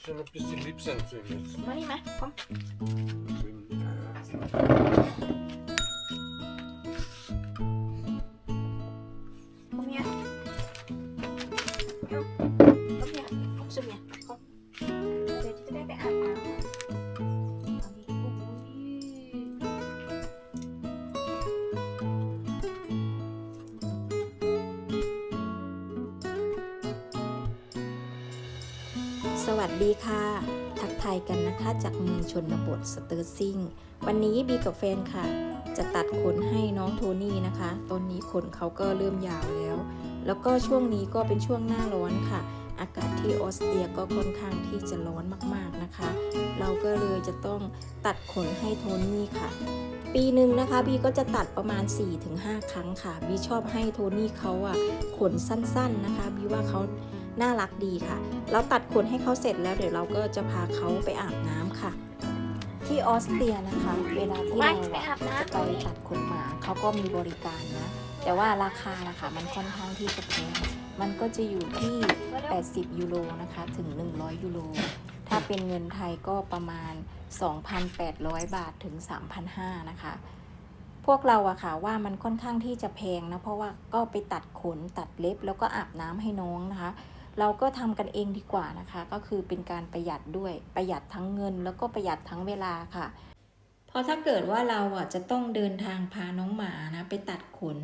jeszcze napisy Lipsen, co jest. No i ma. วัสดีค่ะ ทักทายกันนะคะจากเมืองชนบทสเตอร์ซิงวันนี้บีกับแฟนค่ะ จะตัดขนให้น้องโทนี่นะคะ ตอนนี้ขนเขาก็เริ่มยาวแล้ว แล้วก็ช่วงนี้ก็เป็นช่วงหน้าร้อนค่ะ อากาศที่ออสเตรียก็ค่อนข้างที่จะร้อนมากๆนะคะ เราก็เลยจะต้องตัดขนให้โทนี่ค่ะ ปีหนึ่งนะคะบีก็จะตัดประมาณ 4-5 ครั้งค่ะบีชอบให้โทนี่เขาอะขนสั้นๆนะคะบีว่าเขา น่ารักดีค่ะ เราตัดขนให้เขาเสร็จแล้วเดี๋ยวเราก็จะพาเขาไปอาบน้ำค่ะ ที่ออสเตรียนะคะ เวลาที่เราไปอาบน้ำจะไปตัดขนหมาเขาก็มีบริการนะ แต่ว่าราคานะคะมันค่อนข้างที่จะแพงมันก็จะอยู่ที่ 80 ยูโรนะคะ ถึง 100 ยูโร ถ้าเป็นเงินไทยก็ประมาณ 2,800 บาทถึง 3,500 นะคะ พวกเราอะค่ะว่ามันค่อนข้างที่จะแพงนะ เพราะว่าก็ไปตัดขนตัดเล็บแล้วก็อาบน้ำให้น้องนะคะ เราก็ทำกันเองดีกว่านะคะ ก็คือเป็นการประหยัดด้วยประหยัดทั้งเงิน แล้วก็ประหยัดทั้งเวลาค่ะพราะถ้าเกิดว่าเราอะจะต้องเดินทางพาน้องหมานะไปตัดขน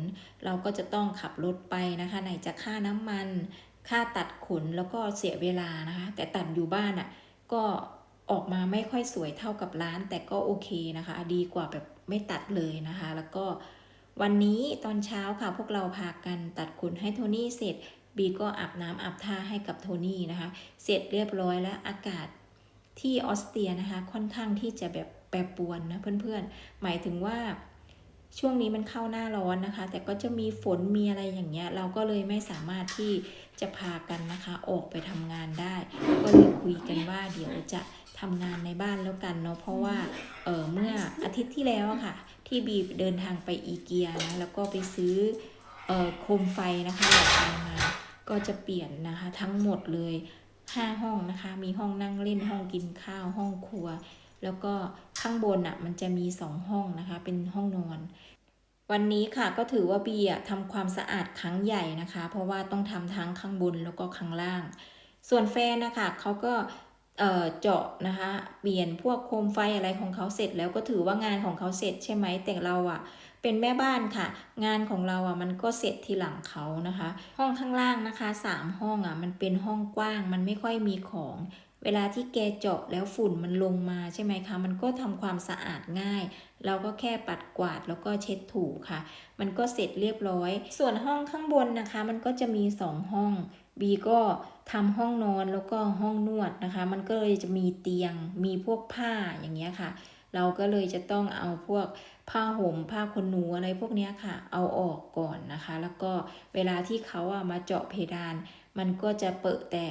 เราก็จะต้องขับรถไปนะคะไหนจะค่าน้ำมัน ค่าตัดขนแล้วก็เสียเวลานะคะ แต่ตัดอยู่บ้านอะก็ออกมาไม่ค่อยสวยเท่ากับร้าน แต่ก็โอเคนะคะ ดีกว่าแบบไม่ตัดเลยนะคะ แล้วก็วันนี้ตอนเช้าค่ะพวกเราพากันตัดขนให้โทนี่เสร็จ บีก็อาบน้ำอาบท่าให้กับโทนี่นะคะ เสร็จเรียบร้อยแล้วอากาศที่ออสเตรียนะคะค่อนข้างที่จะแบบแปรปรวนนะเพื่อนๆ หมายถึงว่าช่วงนี้มันเข้าหน้าร้อนนะคะ แต่ก็จะมีฝนมีอะไรอย่างเงี้ย เราก็เลยไม่สามารถที่จะพากันนะคะออกไปทำงานได้ ก็เลยคุยกันว่าเดี๋ยวจะทำงานในบ้านแล้วกันเนาะเพราะว่าเออเมื่ออาทิตย์ที่แล้วอะค่ะ ที่บีเดินทางไปอีเกียนะแล้วก็ไปซื้อเออโคมไฟนะคะหลอดไฟมา ก็จะเปลี่ยนนะคะทั้งหมดเลย 5 ห้องนะคะ มีห้องนั่งเล่นห้องกินข้าวห้องครัว แล้วก็ข้างบนอะมันจะมี 2 ห้องนะคะ เป็นห้องนอน วันนี้ค่ะก็ถือว่าบีอะทำความสะอาดครั้งใหญ่นะคะ เพราะว่าต้องทำทั้งข้างบนแล้วก็ข้างล่าง ส่วนแฟนนะคะเขาก็เอ่อเจาะนะคะ เปลี่ยนพวกโคมไฟอะไรของเขาเสร็จแล้วก็ถือว่างานของเขาเสร็จใช่ไหมแต่เราอะ เป็นแม่บ้านค่ะ งานของเราอะมันก็เสร็จทีหลังเขานะคะ ห้องข้างล่างนะคะสามห้องอะมันเป็นห้องกว้าง มันไม่ค่อยมีของ เวลาที่แกเจาะแล้วฝุ่นมันลงมาใช่ไหมคะ มันก็ทำความสะอาดง่าย เราก็แค่ปัดกวาดแล้วก็เช็ดถูค่ะ มันก็เสร็จเรียบร้อย ส่วนห้องข้างบนนะคะ มันก็จะมีสองห้องบีก็ทำห้องนอนแล้วก็ห้องนวดนะคะ มันก็เลยจะมีเตียง มีพวกผ้าอย่างเงี้ยค่ะ เราก็เลยจะต้องเอาพวกผ้าห่มผ้าขนหนูอะไรพวกนี้ค่ะ เอาออกก่อนนะคะ แล้วก็เวลาที่เขาอะมาเจาะเพดาน มันก็จะเปิดแต่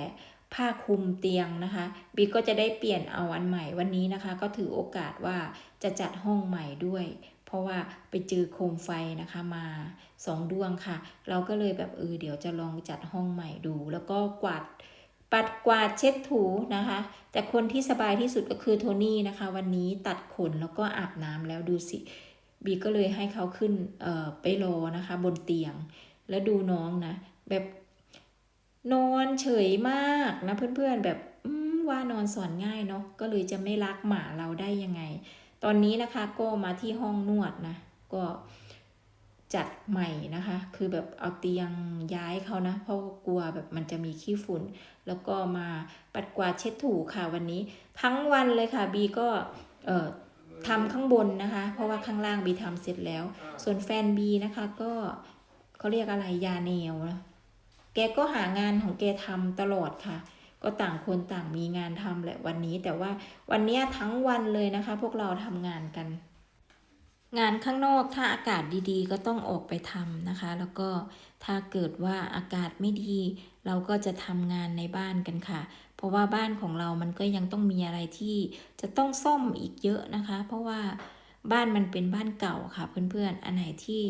ผ้าคลุมเตียงนะคะบีก็จะได้เปลี่ยนเอาอันใหม่วันนี้นะคะ ก็ถือโอกาสว่าจะจัดห้องใหม่ด้วย เพราะว่าไปเจอโคมไฟนะคะมาสองดวงค่ะ เราก็เลยแบบเออเดี๋ยวจะลองจัดห้องใหม่ดู แล้วก็กวาด ปัดกวาดเช็ดถูนะคะ แต่คนที่สบายที่สุดก็คือโทนี่นะคะ วันนี้ตัดขนแล้วก็อาบน้ำแล้วดูสิบีก็เลยให้เขาขึ้นเออไปรอนะคะ บนเตียง แล้วดูน้องนะ แบบนอนเฉยมากนะเพื่อนๆแบบอืมว่านอนสอนง่ายเนาะก็เลยจะไม่รักหมาเราได้ยังไง ตอนนี้นะคะก็มาที่ห้องนวดนะ ก็ จัดใหม่นะคะ คือแบบเอาเตียงย้ายเขานะ เพราะกลัวแบบมันจะมีขี้ฝุ่น แล้วก็มาปัดกวาดเช็ดถูค่ะวันนี้ ทั้งวันเลยค่ะบีก็เอ่อทำข้างบนนะคะ เพราะว่าข้างล่างบีทำเสร็จแล้ว ส่วนแฟนบีนะคะก็เขาเรียกอะไรยาแนวนะแกก็หางานของแกทำตลอดค่ะ ก็ต่างคนต่างมีงานทำแหละวันนี้ แต่ว่าวันนี้ทั้งวันเลยนะคะ พวกเราทำงานกัน งานข้างนอกถ้าอากาศดีๆ ก็ต้องออกไปทำนะคะ แล้วก็ถ้าเกิดว่าอากาศไม่ดี เราก็จะทำงานในบ้านกันค่ะ เพราะว่าบ้านของเรามันก็ยังต้องมีอะไรที่จะต้องซ่อมอีกเยอะนะคะ เพราะว่าบ้านมันเป็นบ้านเก่าค่ะ เพื่อนๆ อันไหนที่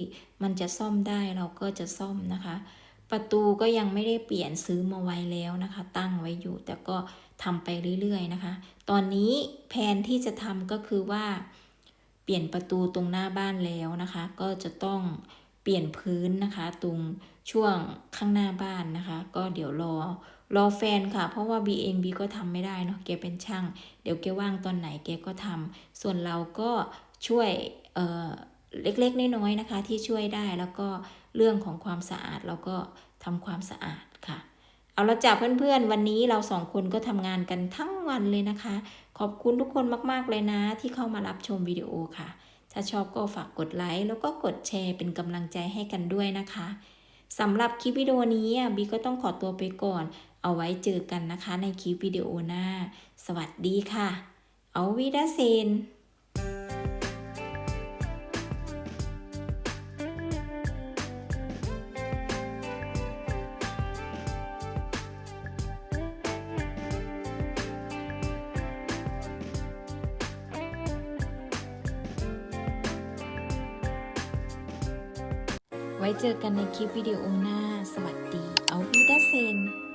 มันจะซ่อมได้เราก็จะซ่อมนะคะ ประตูก็ยังไม่ได้เปลี่ยนซื้อมาไว้แล้วนะคะ ตั้งไว้อยู่แต่ก็ทำไปเรื่อยๆนะคะ ตอนนี้แผนที่จะทำก็คือว่า เปลี่ยนประตูตรงหน้าบ้านแล้วนะคะ ก็จะต้องเปลี่ยนพื้นนะคะ ตรงช่วงข้างหน้าบ้านนะคะ ก็เดี๋ยวรอรอแฟนค่ะ เพราะว่าบีเองบีก็ทำไม่ได้เนาะแกเป็นช่าง เดี๋ยวแกว่างตอนไหนแกก็ทำส่วนเราก็ช่วยเเล็กๆน้อยๆนะคะ ที่ช่วยได้แล้วก็เรื่องของความสะอาดเราก็ทำความสะอาดค่ะ เอาละจ้ะเพื่อนๆ วันนี้เราสองคนก็ทำงานกันทั้งวันเลยนะคะ ขอบคุณทุกคนมากๆเลยนะ ที่เข้ามารับชมวิดีโอค่ะ ถ้าชอบก็ฝากกดไลค์แล้วก็กดแชร์เป็นกำลังใจให้กันด้วยนะคะสำหรับคลิปวิดีโอนี้บีก็ต้องขอตัวไปก่อน เอาไว้เจอกันนะคะในคลิปวิดีโอหน้า สวัสดีค่ะ เอาวีดาเซน ไว้เจอกันในคลิปวิดีโอหน้า สวัสดี เอาวีดาเซน